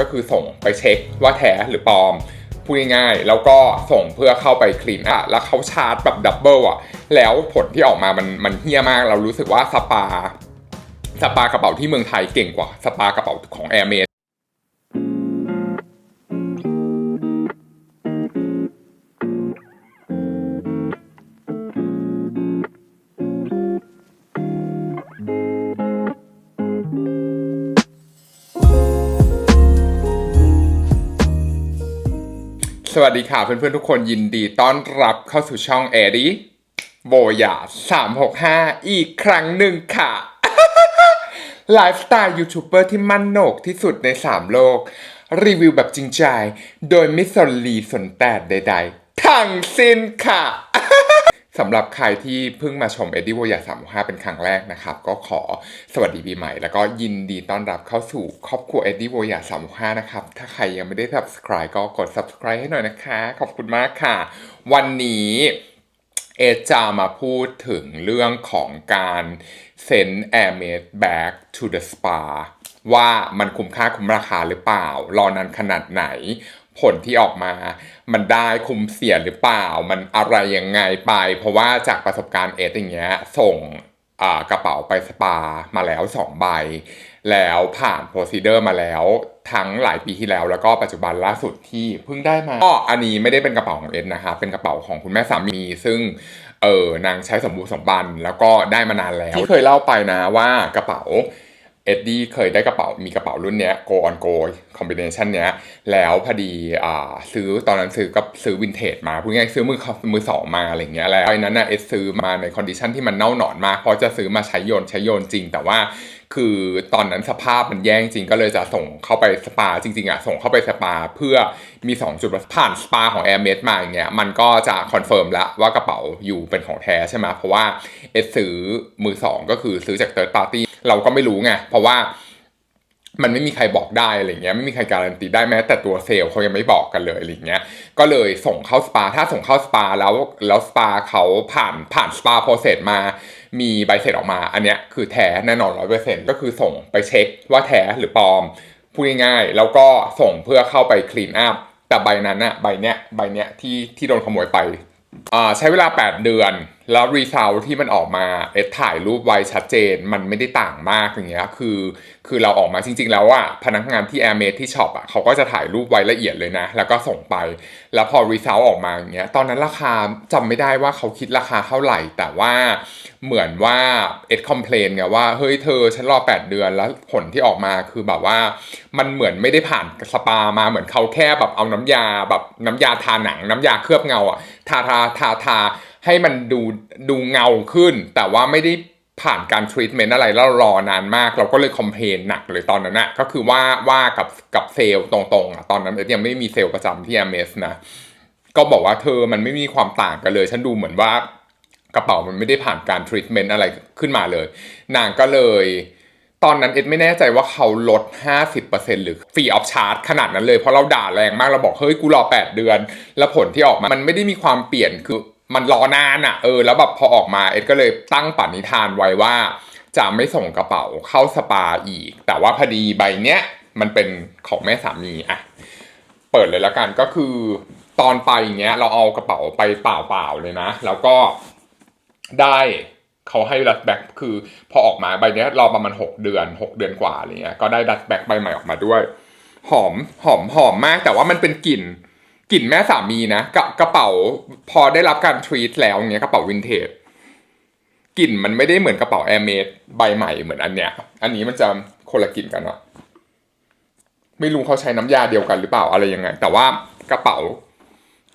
ก็คือส่งไปเช็คว่าแท้หรือปลอมพูดง่ายๆแล้วก็ส่งเพื่อเข้าไปคลีนอะแล้วเขาชาร์จแบบดับเบิลอะแล้วผลที่ออกมามันมันเฮี้ยมากเรารู้สึกว่าสปาสปากระเป๋าที่เมืองไทยเก่งกว่าสปากระเป๋าของแอร์เม สวัสดีค่ะเพื่อนๆทุกคนยินดีต้อนรับเข้าสู่ช่องแอรีโบยาสามหกห้าอีกครั้งหนึ่งค่ะไลฟ์สไตล์ยูทูบเบอร์ที่มั่นโหนกที่สุดใน3โลก รีวิวแบบจริงใจ โดยไม่สนลีสนแตดใดๆ ทั้งสิ้นค่ะ สำหรับใครที่เพิ่งมาชมเอ็ดดี้โวยา365เป็นครั้งแรกนะครับ ก็ขอสวัสดีปีใหม่ แล้วก็ยินดีต้อนรับเข้าสู่ครอบครัวเอ็ดดี้โวยา365นะครับ ถ้าใครยังไม่ได้ subscribe ก็กด subscribe ให้หน่อยนะคะ ขอบคุณมากค่ะ วันนี้เอจะมาพูดถึงเรื่องของการเซ็น Airmade back to the spa ว่ามันคุ้มค่าคุ้มราคาหรือเปล่ารอนานขนาดไหน ผลที่ออกมา มันได้คุ้มเสียหรือเปล่า มันอะไรยังไงไป เพราะว่าจากประสบการณ์เอสอย่างเงี้ยส่งกระเป๋าไปสปามาแล้ว 2 ใบ แล้วผ่านโปรซีเดอร์มาแล้วทั้งหลายปีที่แล้วแล้วก็ปัจจุบันล่าสุดที่เพิ่งได้มาก็อันนี้ไม่ได้เป็นกระเป๋าของเอ็ดนะคะเป็นกระเป๋าของคุณแม่สามี ซึ่งเออนางใช้สมบูรณ์สมบันแล้วก็ได้มานานแล้วที่เคยเล่าไปนะว่ากระเป๋า อ็ดดี้เคยได้กระเป๋ามีกระเป๋ารุ่นเนี้ย go on go combination เนี้ย แล้วพอดีอ่าซื้อตอนนั้นซื้อก็ซื้อวินเทจมาพูดง่ายๆซื้อมือมือสองมาอะไรเงี้ยแล้วไอ้นั้นน่ะเอ็ดซื้อมาในคอนดิชันที่มันเน่าหนอนมากเพราะจะซื้อมาใช้โยนใช้โยนจริง แต่ว่าคือตอนนั้นสภาพมันแย่จริงก็เลยจะส่งเข้าไปสปาจริงๆอะส่งเข้าไปสปาเพื่อมี 2 จุดผ่านสปาของ Air m a d มาอย่างเงี้ยมันก็จะคอนเฟิร์มแล้วว่ากระเป๋าอยู่เป็นของแท้ใช่ไหมเพราะว่าเอสซื้อมือสองก็คือซื้อจาก third party เราก็ไม่รู้ไงเพราะราะว่ามันไม่มีใครบอกได้อะไรเงี้ยไม่มีใครการันตีได้แม้แต่ตัวเซลล์เขายังไม่บอกกันเลยอะไรเงี้ยก็เลยส่งเข้าสปาถ้าส่งเข้าสปาแล้วแล้วสปาเขาผ่านผ่านสปาโปรเซสมา มีใบเสร็จออกมา อันเนี้ยคือแท้แน่นอนร้อยเปอร์เซ็นต์ก็คือส่งไปเช็คว่าแท้หรือปลอมพูดง่ายๆแล้วก็ส่งเพื่อเข้าไปคลีนอัพแต่ใบนั้นอะใบเนี้ยใบเนี้ยที่ที่โดนขโมยไปอ่าใช้เวลา 8 เดือน แล้วรีซาวที่มันออกมาเอสถ่ายรูปไว้ชัดเจน มันไม่ได้ต่างมากอย่างเงี้ยคือ คือเราออกมาจริง ๆ แล้วอะพนักงานที่ Air m a d ที่ช็อปอะเขาก็จะถ่ายรูปไว้ละเอียดเลยนะ แล้วก็ส่งไป แล้วพอรีซาวออกมาอย่างเงี้ยตอนนั้นราคาจำไม่ได้ว่าเขาคิดราคาเท่าไหร่ แต่ว่าเหมือนว่าเอ็ดคอมเพลนไงว่าเฮ้ยเธอฉันรอ 8 เดือนแล้วผลที่ออกมาคือแบบว่า มันเหมือนไม่ได้ผ่านสปามาเหมือนเขาแค่แบบเอาน้ำยาแบบน้ำยาทาหนังน้ำยาเคลือบเงาอะทาทาทาทา ให้มันดูดูเงาขึ้น แต่ว่าไม่ได้ผ่านการทรีทเมนต์อะไรแล้วรอนานมาก เราก็เลยคอมเพลนหนักเลยตอนนั้นนะก็คือว่าว่ากับกับเซลล์ตรงๆอะตอนนั้นยังไม่มีเซลล์ประจำที่ MS นะ ก็บอกว่าเธอมันไม่มีความต่างกันเลย ฉันดูเหมือนว่ากระเป๋ามันไม่ได้ผ่านการทรีทเมนต์อะไรขึ้นมาเลย นางก็เลย ตอนนั้นเอ็ดไม่แน่ใจว่าเขาลด 50%หรือฟรีออฟชาร์จขนาดนั้นเลยเพราะเราด่าแรงมากเราบอกเฮ้ยกูรอ 8 เดือน แล้วผลที่ออกมา มันไม่ได้มีความเปลี่ยนคือ มันรอนานอะ่ะ เออ แล้วแบบพอออกมาเอ็ดก็เลยตั้งปณิธานไว้ว่า จะไม่ส่งกระเป๋าเข้าสปาอีก แต่ว่าพอดีใบเนี้ยมันเป็นของแม่สามีอะเปิดเลยแล้วกันก็คือ ตอนไปเงี้ย เราเอากระเป๋าไปเปล่าๆเลยนะ แล้วก็ได้เขาให้ดัตแบ็กคือพอออกมาใบเนี้ยรอประมาณหกเดือนหกเดือนกว่าอะไรเงี้ยก็ได้ดัตแบ็กใบใหม่ออกมาด้วย หอมหอมหอมมากแต่ว่ามันเป็นกลิ่น กลิ่นแม่สามีนะกระกระเป๋าพอได้รับการทรีตแล้วเนี้ยกระเป๋าวินเทจกลิ่นมันไม่ได้เหมือนกระเป๋าแอร์เมดใบใหม่เหมือนอันเนี้ย อันนี้มันจะคนละกลิ่นกันเนาะไม่รู้เขาใช้น้ำยาเดียวกันหรือเปล่าอะไรยังไง แต่ว่ากระเป๋า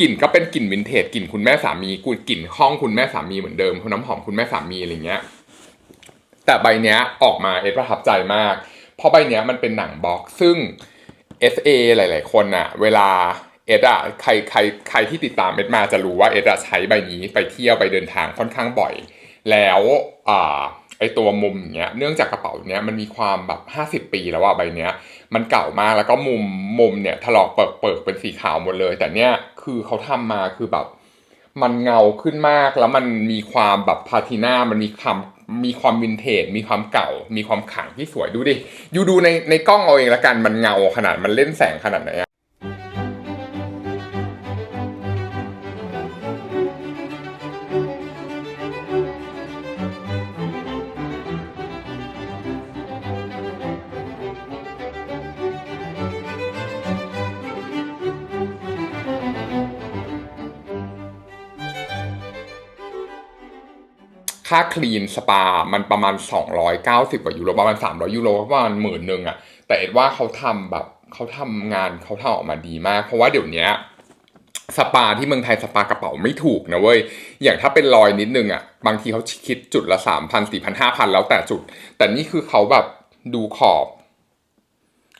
กลิ่นก็เป็นกลิ่นวินเทจกลิ่นคุณแม่สามีกุกลิ่นห้องคุณแม่สามีเหมือนเดิมคุณน้ำหอมคุณแม่สามีอะไรเงี้ย แต่ใบเนี้ยออกมาเอสประทับใจมาก เพราะใบเนี้ยมันเป็นหนังบ็อกซึ่ง SA หลาย ๆ คนอะเวลา เอสอะใครใครใครที่ติดตามเอสมาจะรู้ว่าเอสอะใช้ใบนี้ไปเที่ยวไปเดินทางค่อนข้างบ่อย แล้วอ่าไอตัวมุมเนี้ยเนื่องจากกระเป๋าเนี้ยมันมีความแบบ 50 ปีแล้วว่าใบเนี้ย มันเก่ามากแล้วก็มุมมุมเนี่ยถลอกเปิกเปิกเป็นสีขาวหมดเลย แต่เนี้ยคือเขาทำมาคือแบบ มันเงาขึ้นมากแล้วมันมีความแบบพาทีนามันมีความมีความวินเทจมีความเก่า มีความขังที่สวยดูดิอยู่ดูในในกล้องเอาเองละกันมันเงาขนาดมันเล่นแสงขนาดไหนอะ ค่าคลีนสปา มันประมาณ 290กว่ายูโรประมาณ 300 ยูโรประมาณหมื่นหนึ่งอะแต่เอ็ดว่าเขาทำแบบเขาทำงานเขาทำออกมาดีมาก เพราะว่าเดี๋ยวนี้สปาที่เมืองไทยสปากระเป๋าไม่ถูกนะเว้ย อย่างถ้าเป็นรอยนิดนึงอะบางทีเขาคิดจุดละ3,000 4,000 5,000แล้วแต่จุด แต่นี่คือเขาแบบดูขอบ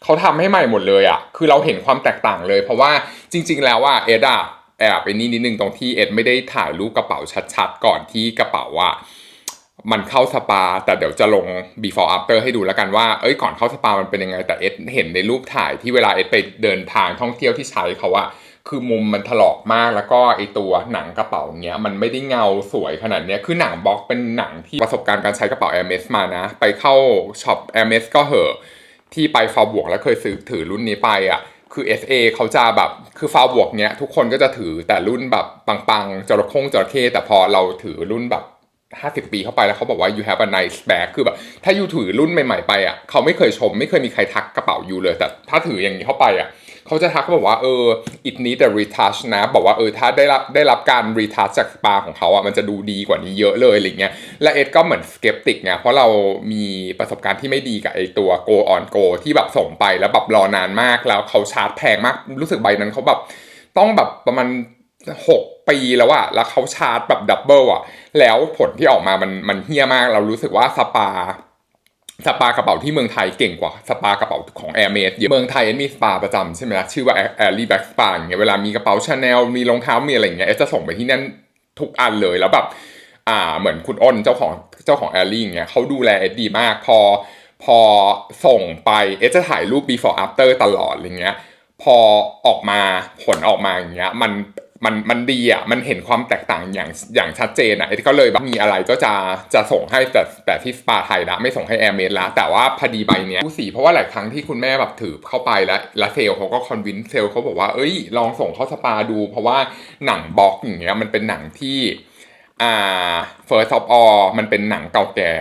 เขาทำให้ใหม่หมดเลยอะคือเราเห็นความแตกต่างเลย เพราะว่าจริง ๆ แล้วว่าเอ็ดอะแอบไปนี่นิดนึงตรงที่เอ็ดไม่ได้ถ่ายรูปกระเป๋าชัดๆ ก่อนที่กระเป๋าอะ มันเข้าสปา แต่เดี๋ยวจะลง before after ให้ดูแล้วกันว่า เอ้ยก่อนเข้าสปามันเป็นยังไง แต่เอ็ดเห็นในรูปถ่ายที่เวลาเอ็ดไปเดินทางท่องเที่ยวที่ใช้เขาอะคือมุมมันถลอกมากแล้วก็ไอตัวหนังกระเป๋าเนี้ยมันไม่ได้เงาสวยขนาดเนี้ยคือหนังบล็อกเป็นหนังที่ประสบการณ์การใช้กระเป๋า Hermes มานะ ไปเข้าช็อป Hermes ก็เหอะที่ไปฟาวบวกแล้วเคยซื้อถือรุ่นนี้ไปอะคือ SA เขาจะแบบคือฟาวบวกเนี้ยทุกคนก็จะถือแต่รุ่นแบบปังๆจระเข้งจระเข้แต่พอเราถือรุ่นแบบ 50ปีเข้าไปแล้วเขาบอกว่า you have a nice bag คือแบบถ้ายูถือรุ่นใหม่ๆไปอะเขาไม่เคยชม ไม่เคยมีใครทักกระเป๋ายูเลย แต่ถ้าถืออย่างนี้เข้าไปอะเขาจะทักเขาบอกว่าเออ it need a retouch นะ บอกว่าเออถ้าได้รับได้รับการ retouch จากสปาของเขาอะมันจะดูดีกว่านี้เยอะเลยอะไรเงี้ยและเอ็ดก็เหมือน skeptic ไงเพราะเรามีประสบการณ์ที่ไม่ดีกับไอตัว go on go ที่แบบส่งไปแล้วแบบรอนานมากแล้วเขาชาร์จแพงมากรู้สึกใบนั้นเขาแบบต้องแบบประมาณ 6ปีแล้วอะแล้วเขาชาร์จแบบดับเบิลอะแล้วผลที่ออกมามันมันเฮี้ยมากเรารู้สึกว่าสปาสปากระเป๋าที่เมืองไทยเก่งกว่าสปากระเป๋าของ Air m a d เยอะเมืองไทยมีสปาประจำใช่ไหมล่ะชื่อว่า a i r y Back Spa อย่างเงี้ยเวลามีกระเป๋าชาแนลมีรองเท้ามีอะไรเงี้ยเอ๊ะจะส่งไปที่นั่นทุกอันเลยแล้วแบบอ่าเหมือนคุณอ้นเจ้าของเจ้าของ a i r y อย่เงี้ยเขาดูแลเอ็ดดีมากพอพอส่งไปเอ๊ะจะถ่ายรูป before after ตลอดอะไรเงี้ยพอออกมาผลออกมาอย่างเงี้ยมัน มันมันดีอะมันเห็นความแตกต่างอย่างอย่างชัดเจนอะเอ็ดก็เลยแบบมีอะไรก็จะจะส่งให้แต่แต่ที่สปาไทยละไม่ส่งให้แอร์เมดละแต่ว่าพอดีใบเนี้ยผู้สีเพราะว่าหลายครั้งที่คุณแม่แบบถือเข้าไปแล้วแล้วเซลล์เขาก็คอนวินเซลล์เขาบอกว่าเอ้ย ลองส่งเข้าสปาดู เพราะว่าหนังบล็อกอย่างเงี้ยมันเป็นหนังที่อ่า first of all มันเป็นหนังเก่าแก่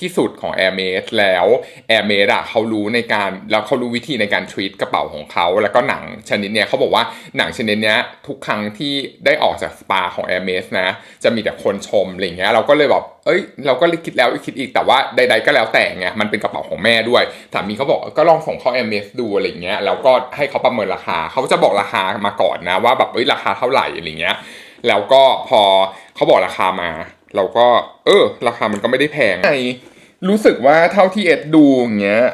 ที่สุดของ Air m a d แล้ว Air m a d อะเขารู้ในการแล้วเขารู้วิธีในการ treat กระเป๋าของเขา แล้วก็หนังชนิดเนี้ยเขาบอกว่าหนังชนิดเนี้ยทุกครั้งที่ได้ออกจากสปาของ Air m a d นะ จะมีแต่คนชมอะไรเงี้ยเราก็เลยแบบเอ้ย เราก็เลยคิดแล้วคิดอีกแต่ว่าใด ๆ ก็แล้วแต่ไงมันเป็นกระเป๋าของแม่ด้วยสามีเขาบอกก็ลองส่งเข้า Air m a d ดูอะไรเงี้ยแล้วก็ให้เขาประเมินราคาเขาจะบอกราคามาก่อนนะว่าแบบเอ้ยราคาเท่าไหร่อะไรเงี้ยแล้วก็พอเขาบอกราคามา เราก็ เออ ราคามันก็ไม่ได้แพงไงรู้สึกว่าเท่าที่เอ็ดดูอย่างเงี้ย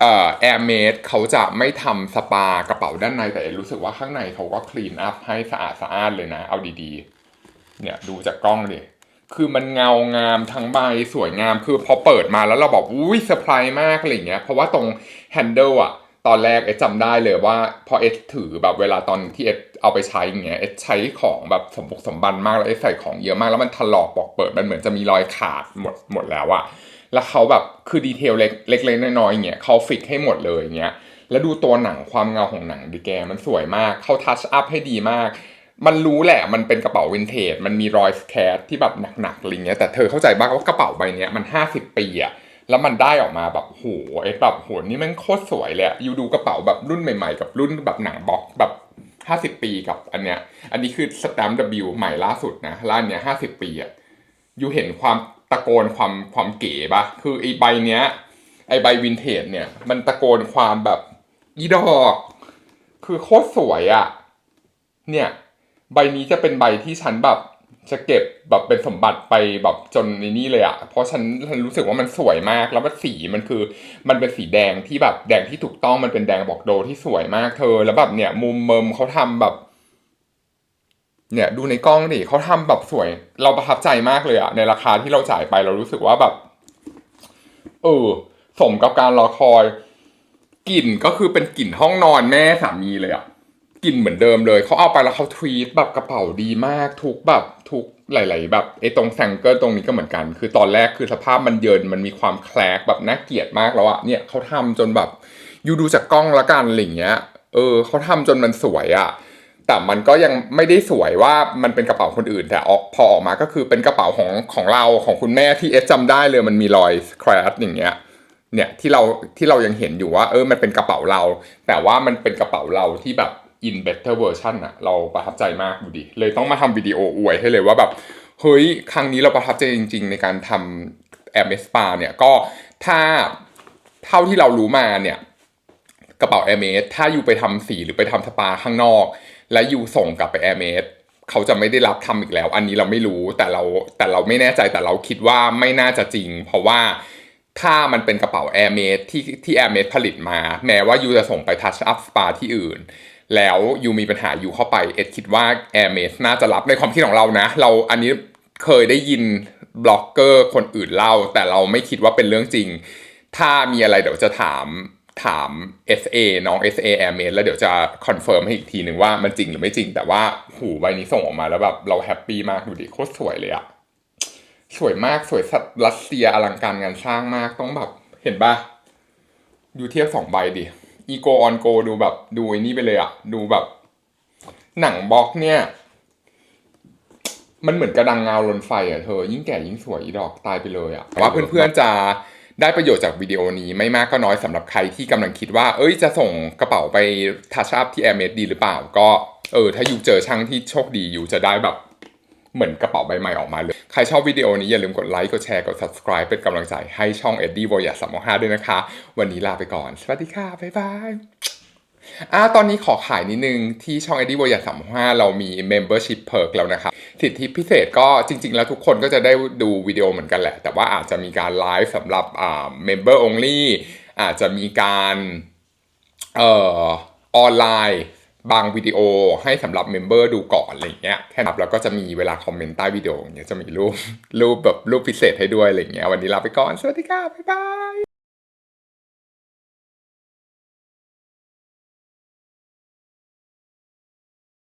เอ่อแอร์เมดเขาจะไม่ทำสปากระเป๋าด้านในแต่เอ็ดรู้สึกว่าข้างในเขาก็คลีนอัพให้สะอาดสะอาดเลยนะ เอาดีๆ เนี่ยดูจากกล้องดิคือมันเงางามทั้งใบสวยงามคือพอเปิดมาแล้วเราบอกอุ้ยเซอร์ไพรส์มากอะไรเงี้ยเพราะว่าตรงแฮนเดิลอะ ตอนแรกเอ็ดจำได้เลยว่าพอเอ็ดถือแบบเวลาตอนที่เอ็ดเอาไปใช้อย่างเงี้ยเอ็ดใช้ของแบบสมบุกสมบันมากแล้วเอ็ดใส่ของเยอะมากแล้วมันถลอกปอกเปิดมันเหมือนจะมีรอยขาดหมดหมดแล้วอะแล้วเขาแบบคือดีเทลเล็กเล็กๆน้อยๆอย่างเงี้ยเขาฟิกให้หมดเลยอย่างเงี้ยแล้วดูตัวหนังความเงาของหนังดิแกมันสวยมากเขาทัชอัพให้ดีมากมันรู้แหละมันเป็นกระเป๋าวินเทจมันมีรอยสแครที่แบบหนักๆอะไรเงี้ยแต่เธอเข้าใจบ้างว่ากระเป๋าใบเนี้ยมัน 50 ปีอะ แล้วมันได้ออกมาแบบโหไอ้แบบโหนี่มันโคตรสวยเลยอยูดูกระเป๋าแบบรุ่นใหม่ๆ กับรุ่นแบบหนังบ็อกแบบ50ปีกับอันเนี้ย อันนี้คือสแตมป์ W ใหม่ล่าสุดนะร้านเนี้ย50ปีอะยูเห็นความตะโกนความความเก๋ปะคือไอ้ใบเนี้ย ไอ้ใบวินเทจเนี่ย มันตะโกนความแบบอีดอกคือโคตรสวยอะเนี่ย ใบนี้จะเป็นใบที่ฉันแบบ จะเก็บแบบเป็นสมบัติไปแบบจนในนี่เลยอะเพราะฉันฉันรู้สึกว่ามันสวยมาก แล้วมันสีมันคือ มันเป็นสีแดงที่แบบแดงที่ถูกต้องมันเป็นแดงบอกโดที่สวยมากเธอ แล้วแบบเนี่ย มุมเมิมเขาทำแบบ เนี่ยดูในกล้องดิเขาทำแบบสวย เราประทับใจมากเลยอะในราคาที่เราจ่ายไปเรารู้สึกว่าแบบเออสมกับการรอคอยกลิ่นก็คือเป็นกลิ่นห้องนอนแม่สามีเลยอะ กลิ่นเหมือนเดิมเลยเขาเอาไปแล้วเขาทวีตแบบกระเป๋าดีมาก ทุกแบบทุกหลาย ๆ แบบไอ้ตรงแซงเกิลตรงนี้ก็เหมือนกัน คือตอนแรกคือสภาพมันเยินมันมีความแคลกแบบน่าเกลียดมากแล้วอะเนี่ยเขาทำจนแบบยูดูจากกล้องละกันอะไรอย่างเงี้ย เออเขาทำจนมันสวยอะแต่มันก็ยังไม่ได้สวยว่ามันเป็นกระเป๋าคนอื่น แต่พอออกมาก็คือเป็นกระเป๋าของของเราของคุณแม่ที่เอสจำได้เลยมันมีรอยสแครชอย่างเงี้ยเนี่ยที่เราที่เรายังเห็นอยู่ว่า เออมันเป็นกระเป๋าเรา แต่ว่ามันเป็นกระเป๋าเราที่แบบ in better version อะเราประทับใจมากดูดิเลยต้องมาทำวิดีโออวยให้เลยว่าแบบเฮ้ยครั้งนี้เราประทับใจจริง ๆ ในการทำ a i r m e s Spa เนี่ยก็ถ้าเท่าที่เรารู้มาเนี่ยกระเป๋า a i r m e s ถ้าอยู่ไปทำสีหรือไปทำสปาข้างนอก และอยู่ส่งกลับไป a i r m e s เขาจะไม่ได้รับทำอีกแล้ว อันนี้เราไม่รู้แต่เราแต่เราไม่แน่ใจแต่เราคิดว่าไม่น่าจะจริง เพราะว่าถ้ามันเป็นกระเป๋า a i r m e s ที่ที่ a i r m e s ผลิตมา แม้ว่ายูจะส่งไป Touch Up Spa ที่อื่น แล้วยูมีปัญหาอยู่เข้าไปเอ็ดคิดว่า a i r m e s น่าจะรับในความคิดของเรานะ เราอันนี้เคยได้ยินบล็อกเกอร์คนอื่นเล่า แต่เราไม่คิดว่าเป็นเรื่องจริง ถ้ามีอะไรเดี๋ยวจะถามถาม SA น้อง SA a i r m a แล้วเดี๋ยวจะคอนเฟิร์มให้อีกทีหนึ่งว่ามันจริงหรือไม่จริง แต่ว่าหูใบนี้ส่งออกมาแล้วแบบเราแฮปปี้มากดูดิโคตรสวยเลยอะสวยมากสวยสัตว์รัสเซียอลังการงานสร้างมากต้องแบบเห็นปะดูเทียบสองใบดิ อีโกออนโกดูแบบดูไอ้นี่ไปเลยอะดูแบบ หนังบล็อกเนี่ย มันเหมือนกระดังเงาลนไฟอะเธอ ยิ่งแก่ยิ่งสวยอีดอกตายไปเลยอะว่าเพื่อนๆจะได้ประโยชน์จากวิดีโอนี้ไม่มากก็น้อยสำหรับใครที่กำลังคิดว่า เอ้ยจะส่งกระเป๋าไปทัชอัพที่ a i r m e d ดีหรือเปล่า ก็เออถ้าอยู่เจอช่างที่โชคดีอยู่จะได้แบบ เหมือนกระเป๋าใบใหม่ออกมาเลย ใครชอบวิดีโอนี้อย่าลืมกดไลค์ กดแชร์ กด subscribe เป็นกำลังใจให้ช่อง Eddie Voyage 365ด้วยนะคะ วันนี้ลาไปก่อน สวัสดีค่ะ บ๊ายบายอ่าตอนนี้ขอขายนิดนึง ที่ช่อง Eddie บอยสามห้าเรามี Membership Perk แล้วนะครับสิทธิพิเศษก็จริง ๆ แล้วทุกคนก็จะได้ดูวิดีโอเหมือนกันแหละ แต่ว่าอาจจะมีการไลฟ์สำหรับอ่า Member Only อาจจะมีการเอ่อออนไลน์ บางวิดีโอให้สำหรับเมมเบอร์ดูก่อนอะไรเงี้ยแค่นับแล้วก็จะมีเวลาคอมเมนต์ใต้วิดีโอเนี่ยจะมีรูปรูปแบบรูปพิเศษให้ด้วยอะไรเงี้ยวันนี้ลาไปก่อน สวัสดีค่ะ บ๊ายบาย